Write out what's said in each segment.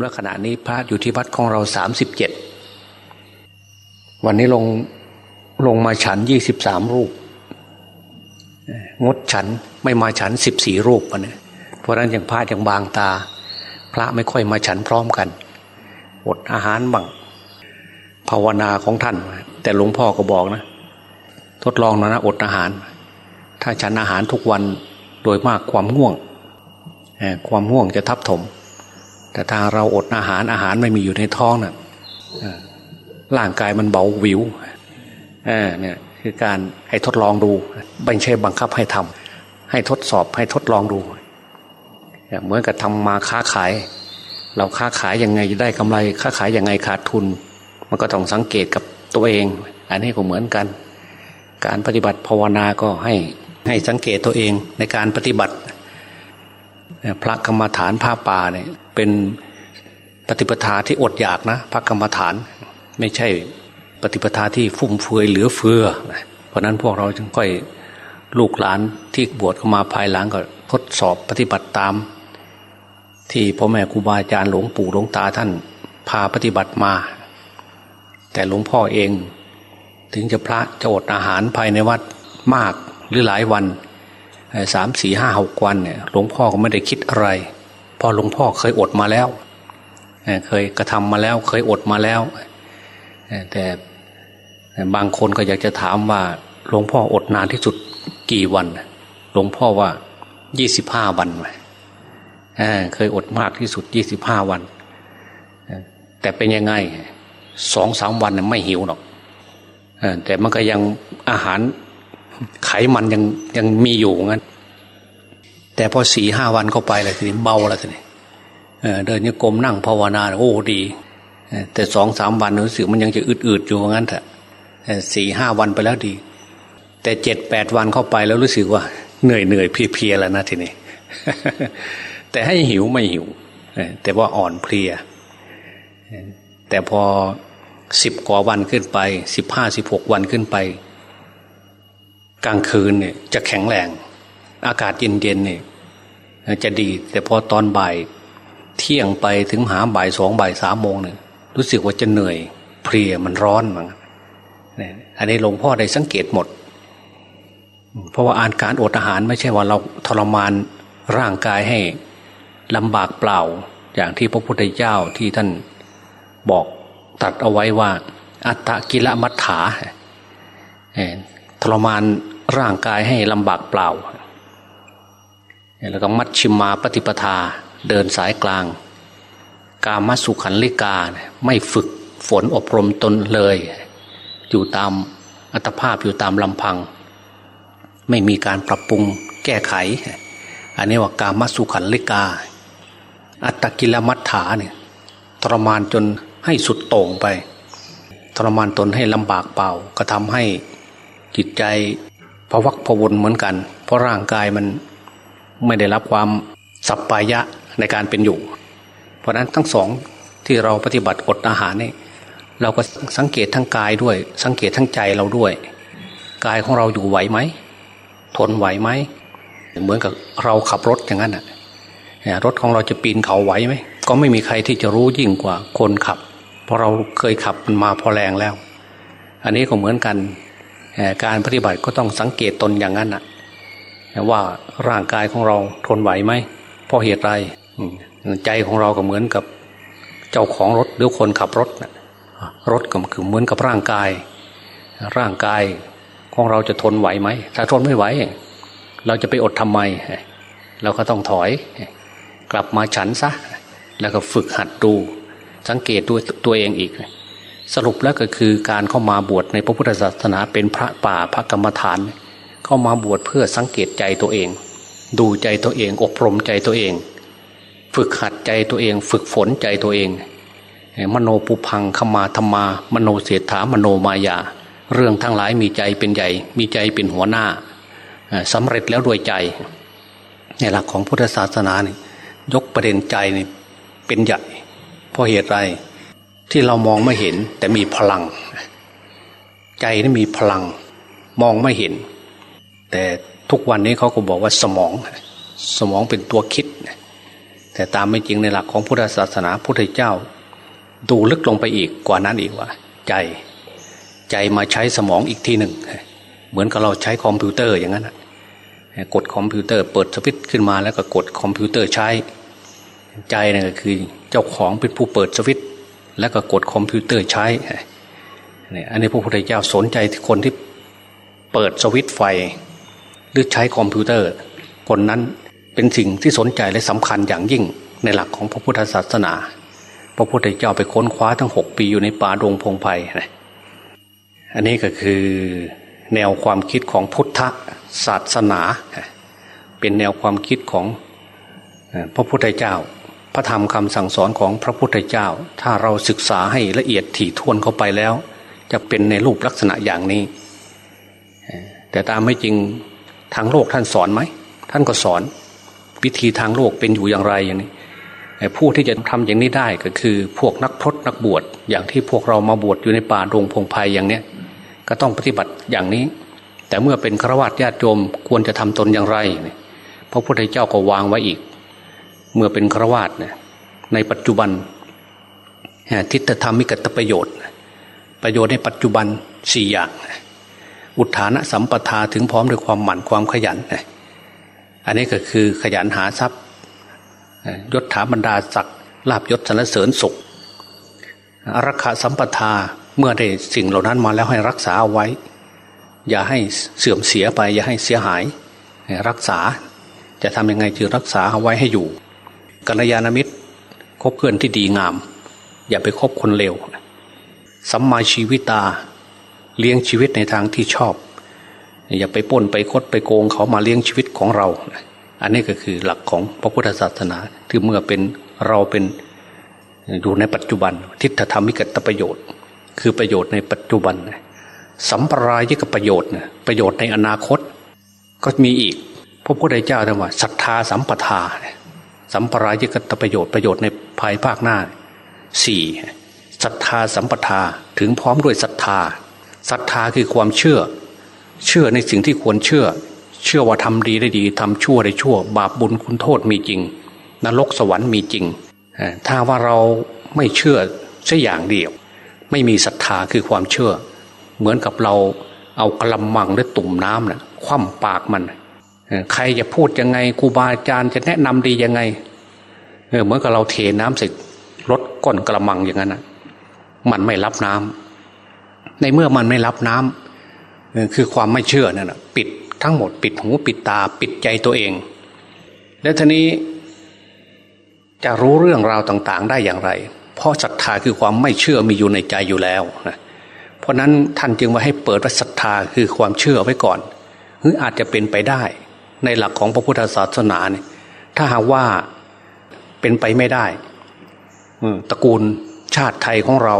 และขณะนี้พระอยู่ที่วัดของเราสามสิบเจ็ดวันนี้ลงลงมาฉันยี่สิบสามรูป งดฉันไม่มาฉันสิบสี่รูปวันนี้เพราะนั้นยังพลาดยังบางตา พระไม่ค่อยมาฉันพร้อมกันอดอาหารบ้างภาวนาของท่าน แต่หลวงพ่อก็บอกนะ ทดลองนะนะอดอาหาร ถ้าฉันอาหารทุกวันโดยมากความง่วงความง่วงจะทับถม แต่ถ้าเราอดอาหารอาหารไม่มีอยู่ในท้องนะ่ะร่างกายมันเบาวิวเออเนี่ยคือการให้ทดลองดูไม่ใช่บังคับให้ทำให้ทดสอบให้ทดลองดูเหมือนกับทำมาค้าขาย เราค้าขายยังไงจะได้กำไรค้าขายยังไงขาดทุน มันก็ต้องสังเกตกับตัวเอง อันนี้ก็เหมือนกัน การปฏิบัติภาวนาก็ให้ให้สังเกตตัวเองในการปฏิบัติ พระกรรมฐานผ้าป่าเนี่ยเป็นปฏิปทาที่อดอยากนะ พระกรรมฐานไม่ใช่ปฏิปทาที่ฟุ่มเฟือยเหลือเฟือ เพราะนั้นพวกเราจึงค่อยลูกหลานที่บวชเข้ามาภายหลังก็ทดสอบปฏิบัติตาม ที่พ่อแม่ครูบาอาจารย์หลวงปู่หลวงตาท่านพาปฏิบัติมา แต่หลวงพ่อเอง ถึงจะพระจะอดอาหารภายในวัดมากหรือหลายวัน สามสี่ห้าหกวันเนี่ยหลวงพ่อก็ไม่ได้คิดอะไรพอหลวงพ่อเคยอดมาแล้วเคยกระทำมาแล้วเคยอดมาแล้ว แต่บางคนก็อยากจะถามว่าหลวงพ่ออดนานที่สุดกี่วัน หลวงพ่อว่ายี่สิบห้าวันเคยอดมากที่สุดยี่สิบห้าวัน แต่เป็นยังไงสองสามวันไม่หิวหรอกแต่มันก็ยังอาหาร ไขมันยังยังมีอยู่งั้น แต่พอสี่ห้าวันเข้าไปเลยทีนี้เบาแล้วทีนี้เดินโยกมนั่งภาวนาโอ้ดี แต่สองสามวันรู้สึกมันยังจะอืดๆอยู่งั้นเถอะสี่ห้าวันไปแล้วดี แต่เจ็ดแปดวันเข้าไปแล้วรู้สึกว่าเหนื่อยเหนื่อยเพลียๆแล้วนะทีนี้แต่ให้หิวไม่หิวแต่ว่าอ่อนเพลีย แต่พอสิบกว่าวันขึ้นไปสิบห้าสิบหกวันขึ้นไป กลางคืนเนี่ยจะแข็งแรง อากาศเย็นๆเนี่ยจะดี แต่พอตอนบ่ายเที่ยงไปถึงหาบ่ายสองบ่ายสามโมงเนี่ยรู้สึกว่าจะเหนื่อยเพลียมันร้อนมั้งอันนี้หลวงพ่อได้สังเกตหมด เพราะว่าอาการอดอาหารไม่ใช่ว่าเราทรมานร่างกายให้ลำบากเปล่า อย่างที่พระพุทธเจ้าที่ท่านบอกตัดเอาไว้ว่า อัตตะกิลมัฏฐา ทรมานร่างกายให้ลำบากเปล่า แล้วก็มัชชิมาปฏิปทาเดินสายกลาง กามัสุขันลิกาไม่ฝึกฝนอบรมตนเลย อยู่ตามอัตภาพอยู่ตามลำพัง ไม่มีการปรับปรุงแก้ไข อันนี้ว่ากามัสุขันลิกา อัตกิลมัฏฐาเนี่ยทรมานจนให้สุดโต่งไป ทรมานตนให้ลำบากเปล่าก็ทำให้ จิตใจพวักพวนเหมือนกัน เพราะร่างกายมันไม่ได้รับความสัปปายะในการเป็นอยู่ เพราะนั้นทั้งสองที่เราปฏิบัติอดอาหารนี่เราก็สังเกตทั้งกายด้วย สังเกตทั้งใจเราด้วย กายของเราอยู่ไหวไหมทนไหวไหมเหมือนกับเราขับรถอย่างนั้นอะรถของเราจะปีนเขาไหวไหมก็ไม่มีใครที่จะรู้ยิ่งกว่าคนขับ เพราะเราเคยขับมันมาพอแรงแล้ว อันนี้ก็เหมือนกัน การปฏิบัติก็ต้องสังเกตตนอย่างนั้นนะว่าร่างกายของเราทนไหวไหมเพราะเหตุไรใจของเราก็เหมือนกับเจ้าของรถหรือคนขับรถนะรถก็คือเหมือนกับร่างกาย ร่างกายของเราจะทนไหวไหมถ้าทนไม่ไหว เราจะไปอดทำไม เราก็ต้องถอย กลับมาฉันซะ แล้วก็ฝึกหัดดู สังเกตด้วยตัวเองอีก สรุปแล้วก็คือการเข้ามาบวชในพระพุทธศาสนาเป็นพระป่าพระกรรมฐาน เข้ามาบวชเพื่อสังเกตใจตัวเอง ดูใจตัวเอง อบรมใจตัวเอง ฝึกหัดใจตัวเอง ฝึกฝนใจตัวเอง มโนปุพังขมาธรรมา มโนเสถามโนมายา เรื่องทั้งหลายมีใจเป็นใหญ่ มีใจเป็นหัวหน้าสำเร็จแล้วด้วยใจ ในหลักของพุทธศาสนาเนี่ยยกประเด็นใจนี่เป็นใหญ่เพราะเหตุไร ที่เรามองไม่เห็นแต่มีพลัง ใจนี่มีพลัง มองไม่เห็น แต่ทุกวันนี้เขาก็บอกว่าสมอง สมองเป็นตัวคิด แต่ตามไม่จริงในหลักของพุทธศาสนาพุทธเจ้า ดูลึกลงไปอีกกว่านั้นอีกว่า ใจใจมาใช้สมองอีกทีหนึ่ง เหมือนกับเราใช้คอมพิวเตอร์อย่างนั้นกดคอมพิวเตอร์เปิดสวิตช์ขึ้นมาแล้วก็กดคอมพิวเตอร์ใช้ ใจนี่ก็คือเจ้าของเป็นผู้เปิดสวิตช์ แล้วก็กดคอมพิวเตอร์ใช้นี่อันนี้พระพุทธเจ้าสนใจที่คนที่เปิดสวิตไฟ หรือใช้คอมพิวเตอร์ คนนั้นเป็นสิ่งที่สนใจและสำคัญอย่างยิ่งในหลักของพระพุทธศาสนา พระพุทธเจ้าไปค้นคว้าทั้งหกปีอยู่ในป่าดงพงไพ่อันนี้ก็คือแนวความคิดของพุทธศาสนา เป็นแนวความคิดของพระพุทธเจ้า พระธรรมคำสั่งสอนของพระพุทธเจ้า ถ้าเราศึกษาให้ละเอียดถี่ถ้วนเข้าไปแล้ว จะเป็นในรูปลักษณะอย่างนี้ แต่ตามไม่จริงทางโลกท่านสอนไหม ท่านก็สอนวิธีทางโลกเป็นอยู่อย่างไรอย่างนี้ผู้ที่จะทำอย่างนี้ได้ก็คือพวกนักพรตนักบวชอย่างที่พวกเรามาบวชอยู่ในป่าดงพงไพ่อย่างเนี้ยก็ต้องปฏิบัติอย่างนี้ แต่เมื่อเป็นฆราวาสญาติโยมควรจะทำตนอย่างไร พระพุทธเจ้าก็วางไว้อีก เมื่อเป็นฆรวาสเนี่ยในปัจจุบันทิฏฐธรรมิกตประโยชน์ ประโยชน์ในปัจจุบันสี่อย่าง อุทานะสัมปทาถึงพร้อมด้วยความหมั่นความขยัน อันนี้ก็คือขยันหาทรัพย์ยศถาบรรดาศักดิ์ลาบยศสรรเสริญสุขรักษาสัมปทาเมื่อได้สิ่งเหล่านั้นมาแล้วให้รักษาเอาไว้ อย่าให้เสื่อมเสียไป อย่าให้เสียหายรักษาจะทำยังไงจึงรักษาเอาไว้ให้อยู่ กัลยาณมิตรคบเพื่อนที่ดีงาม อย่าไปคบคนเลวสัมมาชีวิตา เลี้ยงชีวิตในทางที่ชอบ อย่าไปป้นไปคดไปโกงเขามาเลี้ยงชีวิตของเรา อันนี้ก็คือหลักของพระพุทธศาสนาที่เมื่อเป็นเราเป็นอยู่ในปัจจุบัน ทิฏฐธรรมิกตประโยชน์ คือประโยชน์ในปัจจุบัน สัมปรายกับประโยชน์ประโยชน์ในอนาคต ก็มีอีกพระพุทธเจ้าเรียกว่าศรัทธาสัมปทา สัมปรายกับประโยชน์ประโยชน์ในภายภาคหน้าสี่ศรัทธาสัมปทาถึงพร้อมด้วยศรัทธาศรัทธาคือความเชื่อ เชื่อในสิ่งที่ควรเชื่อ เชื่อว่าทำดีได้ดีทำชั่วได้ชั่ว บาปบุญคุณโทษมีจริง นรกสวรรค์มีจริง ถ้าว่าเราไม่เชื่อแค่อย่างเดียว ไม่มีศรัทธาคือความเชื่อ เหมือนกับเราเอากระมังหรือตุ่มน้ำนะ่ะคว่ำปากมัน ใครจะพูดยังไงครูบาอาจารย์จะแนะนำดียังไงเหมือนกับเราเทน้ำใส่รถก้นกระมังอย่างนั้นนะมันไม่รับน้ำในเมื่อมันไม่รับน้ำคือความไม่เชื่อนั่นแหะปิดทั้งหมดปิดหูปิดตาปิดใจตัวเอง แล้วทีนี้ จะรู้เรื่องราวต่างๆ ได้อย่างไร เพราะศรัทธาคือความไม่เชื่อมีอยู่ในใจอยู่แล้วนะเพราะนั้นท่านจึงว่าให้เปิดว่าศรัทธาคือความเชื่อไว้ก่อนหรืออาจจะเป็นไปได้ ในหลักของพระพุทธศาสนาเนี่ยถ้าหากว่าเป็นไปไม่ได้ตระกูลชาติไทยของเรา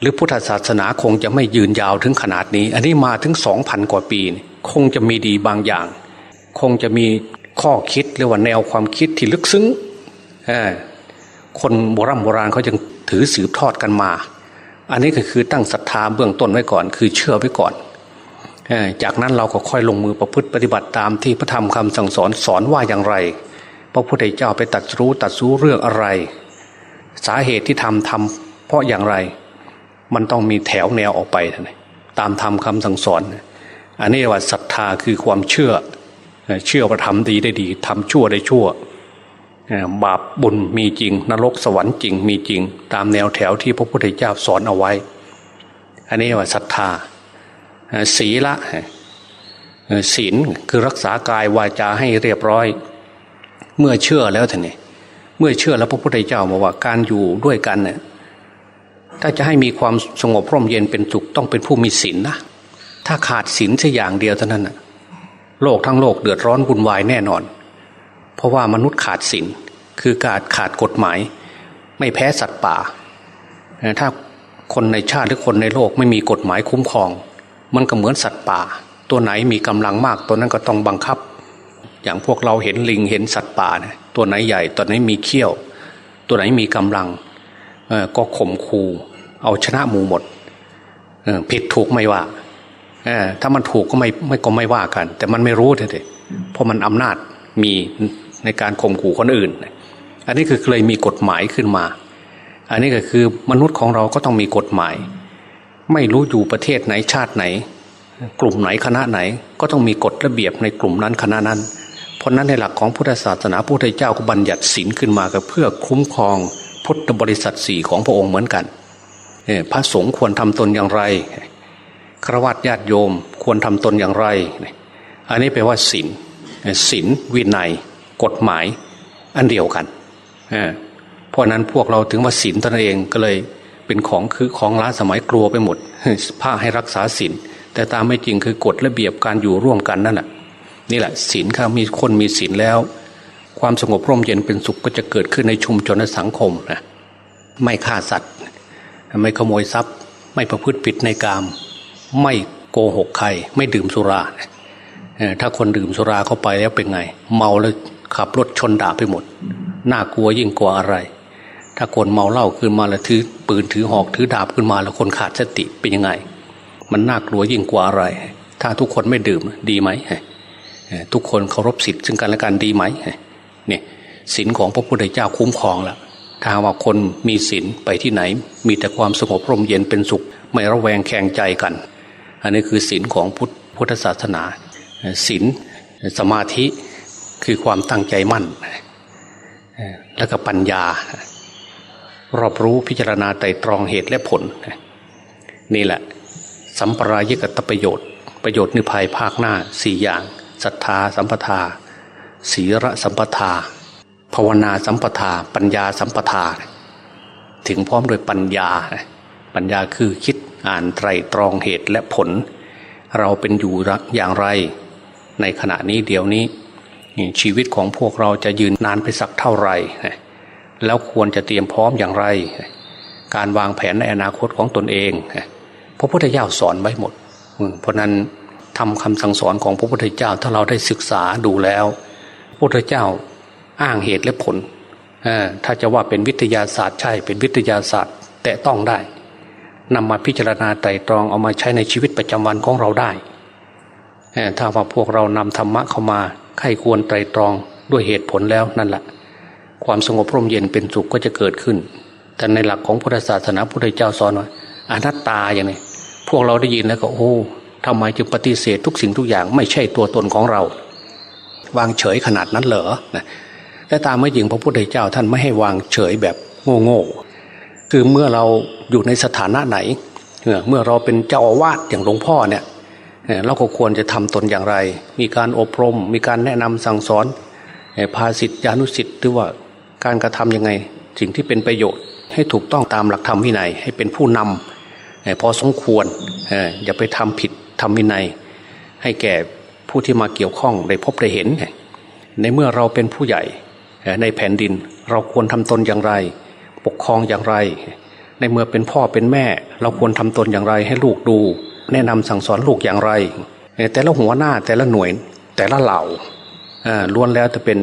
หรือพุทธศาสนาคงจะไม่ยืนยาวถึงขนาดนี้ อันนี้มาถึงสองพันกว่าปี คงจะมีดีบางอย่าง คงจะมีข้อคิดหรือว่าแนวความคิดที่ลึกซึ้งคนโบราณโบราณเขาจึงถือสืบทอดกันมา อันนี้ก็คือตั้งศรัทธาเบื้องต้นไว้ก่อน คือเชื่อไว้ก่อน จากนั้นเราก็ค่อยลงมือประพฤติปฏิบัติตามที่พระธรรมคำสั่งสอนสอนว่าอย่างไร พระพุทธเจ้าไปตัดรู้ตัดสู้เรื่องอะไร สาเหตุที่ทำทำเพราะอย่างไร มันต้องมีแถวแนวออกไปตามธรรมคำสั่งสอน อันนี้ว่าศรัทธาคือความเชื่อ เชื่อว่าทำดีได้ดีทำชั่วได้ชั่ว บาปบุญมีจริง นรกสวรรค์จริงมีจริง ตามแนวแถวที่พระพุทธเจ้าสอนเอาไว้ อันนี้ว่าศรัทธา ศีละศีลคือรักษากายวาจาให้เรียบร้อย เมื่อเชื่อแล้วท่านนี่เมื่อเชื่อแล้วพระพุทธเจ้าบอกว่าการอยู่ด้วยกันเนี่ยถ้าจะให้มีความสงบร่มเย็นเป็นสุขต้องเป็นผู้มีศีลนนะถ้าขาดศีลแค่อย่างเดียวเท่านั้นโลกทั้งโลกเดือดร้อนวุ่นวายแน่นอน เพราะว่ามนุษย์ขาดศีลคือการขาดกฎหมาย ไม่แพ้สัตว์ป่า ถ้าคนในชาติหรือคนในโลกไม่มีกฎหมายคุ้มครอง มันก็เหมือนสัตว์ป่า ตัวไหนมีกำลังมากตัวนั้นก็ต้องบังคับ อย่างพวกเราเห็นลิงเห็นสัตว์ป่าเนี่ยตัวไหนใหญ่ตัวไหนมีเขี้ยว ตัวไหนมีกำลังก็ข่มคูเอาชนะหมูหมดผิดถูกไม่ว่าถ้ามันถูกก็ไม่ไม่ก็ไม่ว่ากัน แต่มันไม่รู้เลยเพราะมันอำนาจมีในการข่มขู่คนอื่น อันนี้คือเลยมีกฎหมายขึ้นมา อันนี้ก็คือมนุษย์ของเราก็ต้องมีกฎหมาย ไม่รู้อยู่ประเทศไหนชาติไหน กลุ่มไหนคณะไหน ก็ต้องมีกฎระเบียบในกลุ่มนั้นคณะนั้น เพราะนั้นในหลักของพุทธศาสนาพระพุทธเจ้าก็บัญญัติศีลขึ้นมาก็เพื่อคุ้มครองพุทธบริษัทสี่ของพระองค์เหมือนกันพระสงฆ์ควรทำตนอย่างไรครวัตญาติโยมควรทำตนอย่างไร อันนี้แปลว่าศีลศีลวินัย กฎหมาย อันเดียวกันเพราะนั้นพวกเราถึงว่าศีลตนเองก็เลย เป็นของคือของล้าสมัยกลัวไปหมดผ้าให้รักษาศีลแต่ตามไม่จริงคือกฎระเบียบการอยู่ร่วมกันนั่นแหละนี่แหละศีลครับมีคนมีศีลแล้ว ความสงบร่มเย็นเป็นสุขก็จะเกิดขึ้นในชุมชนและสังคมนะไม่ฆ่าสัตว์ ไม่ขโมยทรัพย์ ไม่ประพฤติผิดในกาม ไม่โกหกใคร ไม่ดื่มสุราเอ่อถ้าคนดื่มสุราเข้าไปแล้วเป็นไง เมาแล้วขับรถชนด่าไปหมด น่ากลัวยิ่งกว่าอะไร ถ้าคนเมาเหล้าขึ้นมาแล้วถือปืนถือหอกถือดาบขึ้นมาแล้วคนขาดสติเป็นยังไง มันน่ากลัวยิ่งกว่าอะไร ถ้าทุกคนไม่ดื่มดีไหมทุกคนเคารพสิทธิ์ซึ่งกันและกันดีไหมเนี่ยศีลของพระพุทธเจ้าคุ้มครองแล้วถ้าว่าคนมีศีลไปที่ไหน มีแต่ความสงบร่มเย็นเป็นสุข ไม่ระแวงแข่งใจกัน อันนี้คือศีลของพุทธพุทธศาสนาศีลสมาธิคือความตั้งใจมั่น แล้วก็ปัญญา รอบรู้พิจารณาไตรตรองเหตุและผล นี่แหละ สัมปรายกตประโยชน์ ประโยชน์ในภายภาคหน้าสี่อย่างศรัทธาสัมปทา ศีระสัมปทา ภาวนาสัมปทา ปัญญาสัมปทา ถึงพร้อมโดยปัญญา ปัญญาคือคิดอ่านไตรตรองเหตุและผล เราเป็นอยู่อย่างไร ในขณะนี้เดี๋ยวนี้ ชีวิตของพวกเราจะยืนนานไปสักเท่าไหร่ แล้วควรจะเตรียมพร้อมอย่างไร การวางแผนในอนาคตของตนเองพระพุทธเจ้าสอนไว้หมดเพราะนั้นทำคำสั่งสอนของพระพุทธเจ้าถ้าเราได้ศึกษาดูแล้วพระพุทธเจ้าอ้างเหตุและผลถ้าจะว่าเป็นวิทยาศาสตร์ใช่เป็นวิทยาศาสตร์ แต่ต้องได้นำมาพิจารณาไตรตรองเอามาใช้ในชีวิตประจำวันของเราได้ถ้าว่าพวกเรานำธรรมะเข้ามาไข้ควรไตรตรองด้วยเหตุผลแล้วนั่นแหละ ความสงบร่มเย็นเป็นสุขก็จะเกิดขึ้น แต่ในหลักของพุทธศาสนาพุทธเจ้าสอนว่าอนัตตาอย่างนี้พวกเราได้ยินแล้วก็โอ้ทำไมจึงปฏิเสธทุกสิ่งทุกอย่างไม่ใช่ตัวตนของเรา วางเฉยขนาดนั้นเหรอนะแต่ตามไม่จริงพระพุทธเจ้าท่านไม่ให้วางเฉยแบบโง่ๆคือเมื่อเราอยู่ในสถานะไหน เมื่อเราเป็นเจ้าอาวาสอย่างหลวงพ่อเนี่ยเราก็ควรจะทำตนอย่างไร มีการอบรม มีการแนะนำสั่งสอนพาสิทธิานุสิทธิ์หรือว่า การกระทํำยังไง สิ่งที่เป็นประโยชน์ ให้ถูกต้องตามหลักธรรมวินัย ให้เป็นผู้นำพอสมควรอย่าไปทำผิดทำวินัย ให้แก่ผู้ที่มาเกี่ยวข้องได้พบได้เห็น ในเมื่อเราเป็นผู้ใหญ่ในแผ่นดินเราควรทำตนอย่างไร ปกครองอย่างไร ในเมื่อเป็นพ่อเป็นแม่ เราควรทำตนอย่างไรให้ลูกดู แนะนำสั่งสอนลูกอย่างไร แต่ละหัวหน้าแต่ละหน่วยแต่ละเหล่าล้วนแล้วจะเป็น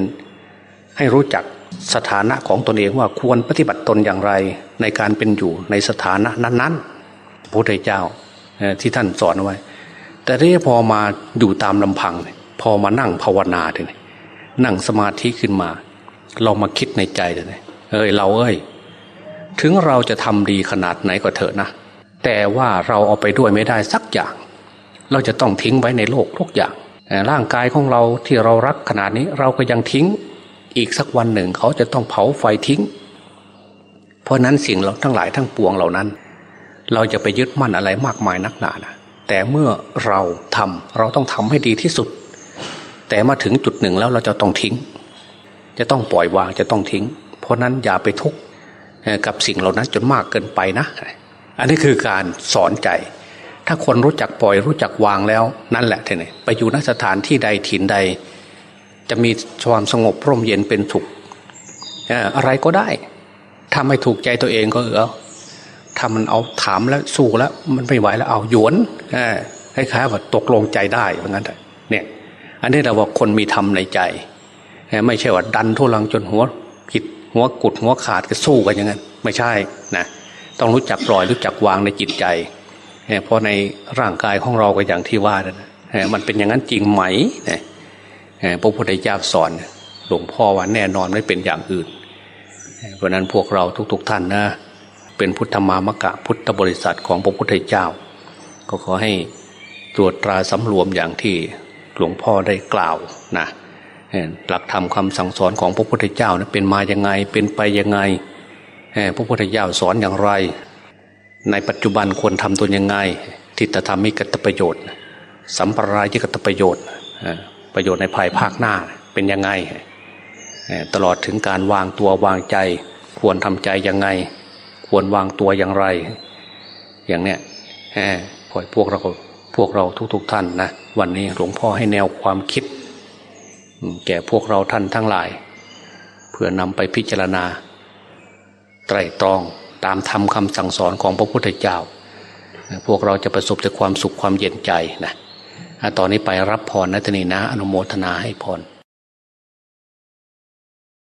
ให้รู้จัก สถานะของตนเองว่าควรปฏิบัติตนอย่างไรในการเป็นอยู่ในสถานะนั้นๆพระพุทธเจ้าที่ท่านสอนไว้ แต่ที่พอมาอยู่ตามลำพัง พอมานั่งภาวนาเลยนั่งสมาธิขึ้นมา เรามาคิดในใจเลยเอ้ยเราเอ้ย ถึงเราจะทำดีขนาดไหนก็เถอะนะ แต่ว่าเราเอาไปด้วยไม่ได้สักอย่าง เราจะต้องทิ้งไว้ในโลกทุกอย่างร่างกายของเราที่เรารักขนาดนี้เราก็ยังทิ้ง อีกสักวันหนึ่งเขาจะต้องเผาไฟทิ้ง เพราะนั้นสิ่งเราทั้งหลายทั้งปวงเหล่านั้น เราจะไปยึดมั่นอะไรมากมายนักหนานะแต่เมื่อเราทำเราต้องทำให้ดีที่สุด แต่มาถึงจุดหนึ่งแล้วเราจะต้องทิ้ง จะต้องปล่อยวางจะต้องทิ้ง เพราะนั้นอย่าไปทุกข์กับสิ่งเหล่านั้นจนมากเกินไปนะ อันนี้คือการสอนใจ ถ้าคนรู้จักปล่อยรู้จักวางแล้วนั่นแหละท่านไปอยู่นสถานที่ใดถิ่นใด จะมีความสงบร่มเย็นเป็นสุขอะไรก็ได้ถ้าไม่ถูกใจตัวเองก็เออถ้ามันเอาถามแล้วสู้แล้ว มันไม่ไหวแล้วเอาหยวนคล้ายๆว่าตกลงใจได้เหมือนกันเนี่ย อันนี้เราบอกคนมีธรรมในใจ ไม่ใช่ว่าดันทุลังจนหัวผิดหัวกุดหัวขาดก็สู้กันอย่างนั้นไม่ใช่นะต้องรู้จักปล่อยรู้จักวางในจิตใจเพราะในร่างกายของเราก็อย่างที่ว่านะมันเป็นอย่างนั้นจริงไหม พระพุทธเจ้าสอนหลวงพ่อว่าแน่นอนไม่เป็นอย่างอื่น เพราะนั้นพวกเราทุก ๆ ท่านนะเป็นพุทธมามกะพุทธบริษัทของพระพุทธเจ้า ก็ขอให้ตรวจตราสำรวมอย่างที่หลวงพ่อได้กล่าวนะหลักธรรมคำสั่งสอนของพระพุทธเจ้านะเป็นมาอยังไงเป็นไปยังไงพระพุทธเจ้าสอนอย่างไร ในปัจจุบันควรทำตัวยังไงทิฏฐธรรมิกตประโยชน์ สัมปรายกตประโยชน์ ประโยชน์ในภายภาคหน้าเป็นยังไง ตลอดถึงการวางตัววางใจ ควรทำใจยังไง ควรวางตัวอย่างไร อย่างเนี้ยเอ่อขอพวกเราพวกเราทุกๆทท่านนะวันนี้หลวงพ่อให้แนวความคิด แก่พวกเราท่านทั้งหลาย เพื่อนำไปพิจารณา ไตรตรองตามธรรมคำสั่งสอนของพระพุทธเจ้า พวกเราจะประสบแต่ความสุขความเย็นใจนะ ตอนนี้ไปรับพรนะทนีนะ อนุโมทนาให้พร